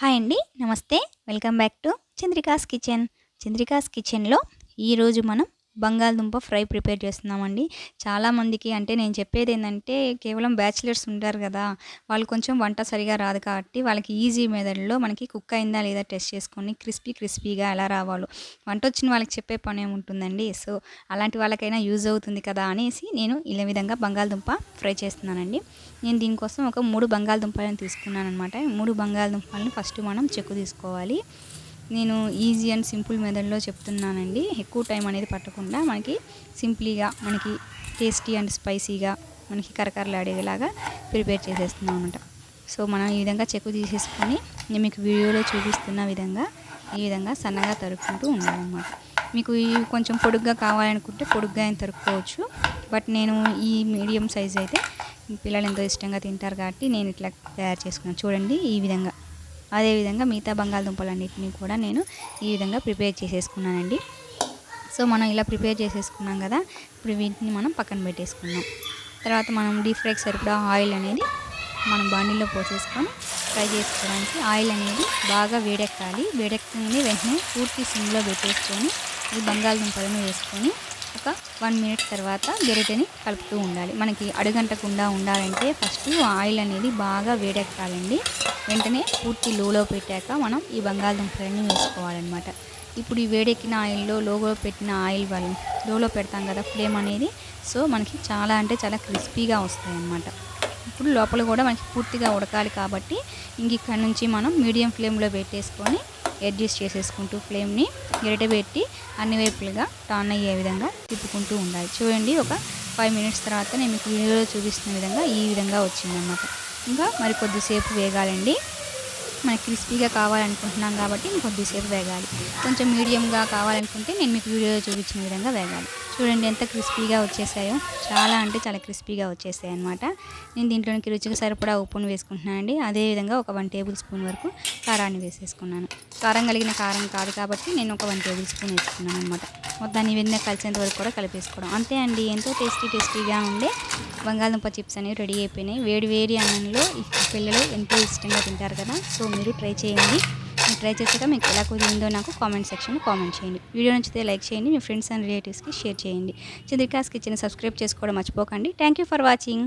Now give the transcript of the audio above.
Hi అండి నమస్తే. Welcome back to Chandrika's kitchen. Chandrika's కిచెన్లో ఈరోజు మనం బంగాళదుంప ఫ్రై ప్రిపేర్ చేస్తున్నామండి. చాలామందికి అంటే నేను చెప్పేది ఏంటంటే కేవలం బ్యాచిలర్స్ ఉంటారు కదా వాళ్ళు కొంచెం వంట సరిగా రాదు కాబట్టి వాళ్ళకి ఈజీ మెథడ్లో మనకి కుక్ అయిందా లేదా టెస్ట్ చేసుకొని క్రిస్పీ క్రిస్పీగా ఎలా రావాలో వంట వచ్చిన వాళ్ళకి చెప్పే పని ఏముంటుందండి సో అలాంటి వాళ్ళకైనా యూజ్ అవుతుంది కదా అనేసి నేను ఇలా విధంగా బంగాళదుంప ఫ్రై చేస్తున్నానండి. నేను దీనికోసం ఒక మూడు బంగాళదుంపలను తీసుకున్నాను అనమాట మూడు బంగాళదుంపలను ఫస్ట్ మనం చెక్కు తీసుకోవాలి. నేను ఈజీ అండ్ సింపుల్ మెథడ్లో చెప్తున్నానండి. ఎక్కువ టైం అనేది పట్టకుండా మనకి సింప్లీగా మనకి టేస్టీ అండ్ స్పైసీగా మనకి కరకరలాడేలాగా ప్రిపేర్ చేసేస్తున్నాం అనమాట సో మనం ఈ విధంగా చెక్కు తీసేసుకొని నేను మీకు వీడియోలో చూపిస్తున్న విధంగా ఈ విధంగా సన్నగా తరుక్కుంటూ ఉండాలన్నమాట. మీకు ఇవి కొంచెం పొడుగ్గా కావాలనుకుంటే పొడుగ్గా అయిన తరుక్కోవచ్చు. బట్ నేను ఈ మీడియం సైజ్ అయితే పిల్లలు ఎంతో ఇష్టంగా తింటారు కాబట్టి నేను ఇట్లా తయారు చేసుకున్నాను. చూడండి ఈ విధంగా. అదేవిధంగా మిగతా బంగాళదుంపలన్నింటినీ కూడా నేను ఈ విధంగా ప్రిపేర్ చేసేసుకున్నానండి. సో మనం ఇలా ప్రిపేర్ చేసేసుకున్నాం కదా ఇప్పుడు వీటిని మనం పక్కన పెట్టేసుకున్నాం తర్వాత మనం డీప్ ఫ్రైకి సరిపడా ఆయిల్ అనేది మనం బాండీలో పోసేసుకొని ఫ్రై చేసుకోవడానికి ఆయిల్ అనేది బాగా వేడెక్కాలి. వేడెక్కని వెంటనే పూర్తి సిమ్లో పెట్టేసుకొని ఈ బంగాళదుంపలను వేసుకొని ఒక వన్ మినిట్ తర్వాత గెరిటని కలుపుతూ ఉండాలి. మనకి అడుగంటకుండా ఉండాలంటే ఫస్ట్ ఆయిల్ అనేది బాగా వేడెక్కాలండి. వెంటనే పూర్తి లోలో పెట్టాక మనం ఈ బంగాళదుంపలన్నీ వేసుకోవాలన్నమాట. ఇప్పుడు ఈ వేడెక్కిన ఆయిల్లో లోగో పెట్టిన ఆయిల్ వాళ్ళు లోలో పెడతాం కదా ఫ్లేమ్ అనేది. సో మనకి చాలా అంటే చాలా క్రిస్పీగా వస్తాయి అన్నమాట ఇప్పుడు లోపల కూడా మనకి పూర్తిగా ఉడకాలి కాబట్టి ఇంక ఇక్కడ నుంచి మనం మీడియం ఫ్లేమ్లో పెట్టేసుకొని అడ్జస్ట్ చేసేసుకుంటూ ఫ్లేమ్ని పెట్టి అన్ని వైపులుగా టర్న్ అయ్యే విధంగా తిప్పుకుంటూ ఉండాలి. చూడండి ఒక ఫైవ్ మినిట్స్ తర్వాత నేను మీకు వీడియోలో చూపిస్తున్న విధంగా ఈ విధంగా వచ్చిందన్నమాట. ఇంకా మరి కొద్దిసేపు వేగాలండి. మనకి క్రిస్పీగా కావాలనుకుంటున్నాం కాబట్టి కొద్దిసేపు వేగాలి. కొంచెం మీడియంగా కావాలనుకుంటే నేను మీకు వీడియోలో చూపించిన విధంగా వేగాలి. చూడండి ఎంత క్రిస్పీగా వచ్చేసాయో. చాలా అంటే చాలా క్రిస్పీగా వచ్చేసాయి అనమాట నేను దీంట్లోనికి రుచికి సరిపడా ఉప్పును వేసుకుంటున్నానండి. అదేవిధంగా ఒక వన్ టేబుల్ స్పూన్ వరకు కారాన్ని వేసేసుకున్నాను. కారం కలిగిన కారం కాదు కాబట్టి నేను ఒక వన్ టేబుల్ స్పూన్ వేసుకున్నాను అనమాట మొత్తాన్ని ఇవన్నీ కలిసేంత వరకు కూడా కలిపేసుకోవడం. అంతే అండి ఎంతో టేస్టీ టేస్టీగా ఉండే బంగాళదుంప చిప్స్ అనేవి రెడీ అయిపోయినాయి. వేడి వేడి అన్నంలో పిల్లలు ఎంతో ఇష్టంగా తింటారు కదా సో మీరు ట్రై చేయండి. మీరు ట్రై చేసాక మీకు ఎలా కుదిరిందో నాకు కామెంట్ సెక్షన్లో కామెంట్ చేయండి. వీడియో నచ్చితే లైక్ చేయండి మీ ఫ్రెండ్స్ అండ్ రిలేటివ్స్కి షేర్ చేయండి. చంద్రికాస్ కిచెన్ సబ్స్క్రైబ్ చేసుకోవడం మర్చిపోకండి. Thank you for watching.